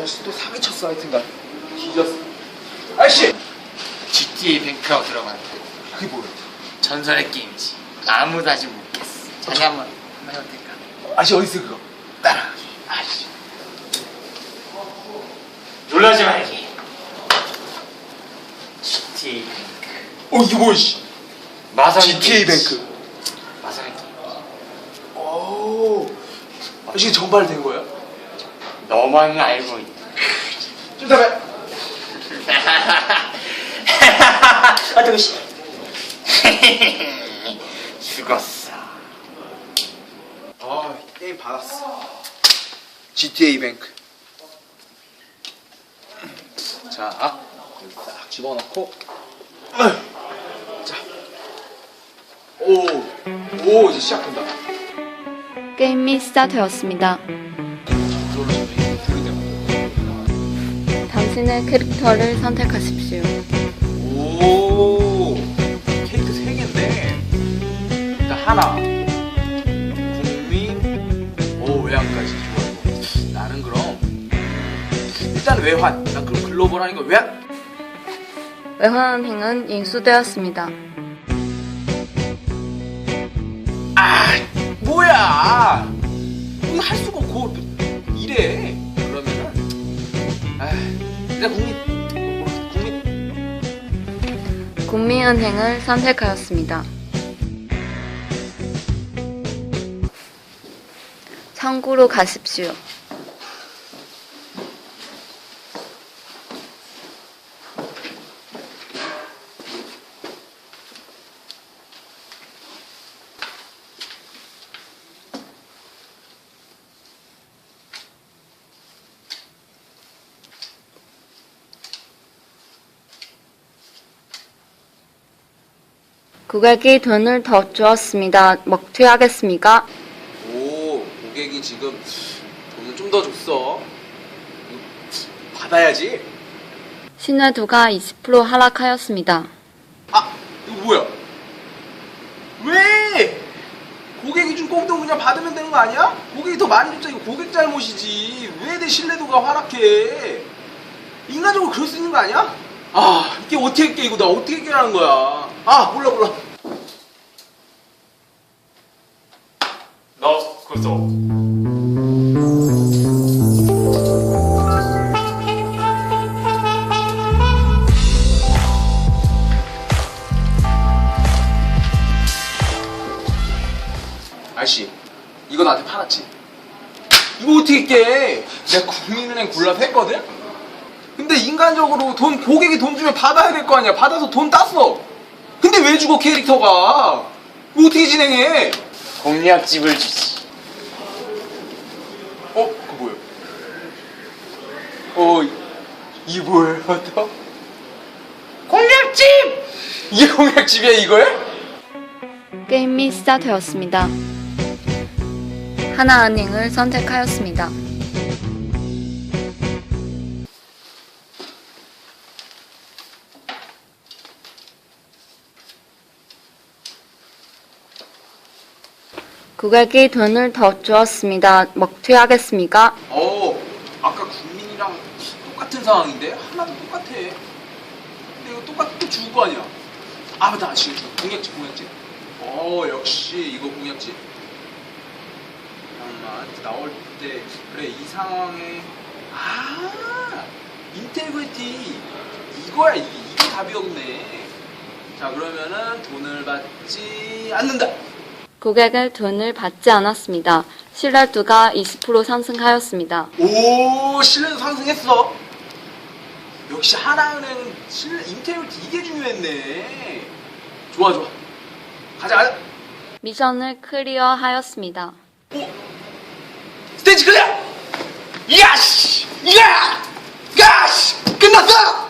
아, 이 날씨 또 사기 쳤어 하여튼간 뒤졌어. 아저씨, GTA 뱅크하고 들어가는 그게 뭐야? 전설의 게임이지. 아무도 아직 못 깼어. 자기 한번 한번 해도 될까? 아저씨 어디 있어 그거? 따라. 아저씨. 놀라지 말기. GTA 뱅크. 어 이게 뭐야 씨? 마성 GTA 뱅크. 마성의 게임. 오. 아저씨 정발된 거야? 너만 알고 있다. 좀 담배. 아, 뜨거 씨. 죽었어. 아 게임 받았어. GTA 뱅크. 자, 여기 딱 집어넣고. 자. 오, 오 이제 시작된다. 게임이 시작되었습니다. 당신의 캐릭터를 선택하십시오. 오, 케이크 세 개인데. 일단 하나. 국민. 오 외환까지 좋아. 나는 그럼 일단 외환. 난 그럼 글로벌 하니까 외환. 외환행은 인수되었습니다. 아 뭐야 이거 할 수가 없고 국민은행을 선택하였습니다. 창구로 가십시오. 고객이 돈을 더 주었습니다. 먹튀하겠습니까? 오 고객이 지금 돈을 좀 더 줬어 이거 받아야지 신뢰도가 20% 하락하였습니다. 아 이거 뭐야 왜 고객이 준 꽁돈 그냥 받으면 되는 거 아니야? 고객이 더 많이 줬자 이거 고객 잘못이지 왜 내 신뢰도가 하락해 인간적으로 그럴 수 있는 거 아니야? 아 이게 어떻게 깨 이거 나 어떻게 깨라는 거야 아 몰라 몰라 너 그래서 아저씨 이거 나한테 팔았지? 이거 어떻게 깨? 내가 국민은행 골라서 했거든? 근데 인간적으로 돈 고객이 돈 주면 받아야 될 거 아니야 받아서 돈 땄어 근데 왜 죽어 캐릭터가 이거 어떻게 진행해 공략집을 주지. 어? 그거 뭐야? 어 이- 뭐예요 또? 공략집! 이게 공약집이야 이거야? 게임이 시작되었습니다. 하나은행을 선택하였습니다. 고객이 돈을 더 주었습니다. 먹튀하겠습니까? 어 아까 국민이랑 똑같은 상황인데? 하나도 똑같아. 근데 이거 똑같아 또 죽을 거 아니야 아 맞다 지금 공약집 공약집 어 역시 이거 공약집 잠깐만 나올 때. 그래 이 상황에. 아 인테그리티. 이거야 이게. 이게 답이었네. 자 그러면은 돈을 받지 않는다 고객의 돈을 받지 않았습니다. 신뢰도가 20% 상승하였습니다. 오 신뢰도 상승했어. 역시 하나은행 신뢰 인테리어티 이게 중요했네. 좋아 좋아. 가자 가자. 미션을 클리어하였습니다. 오 스테이지 클리어. 야씨 야 야씨 끝났어.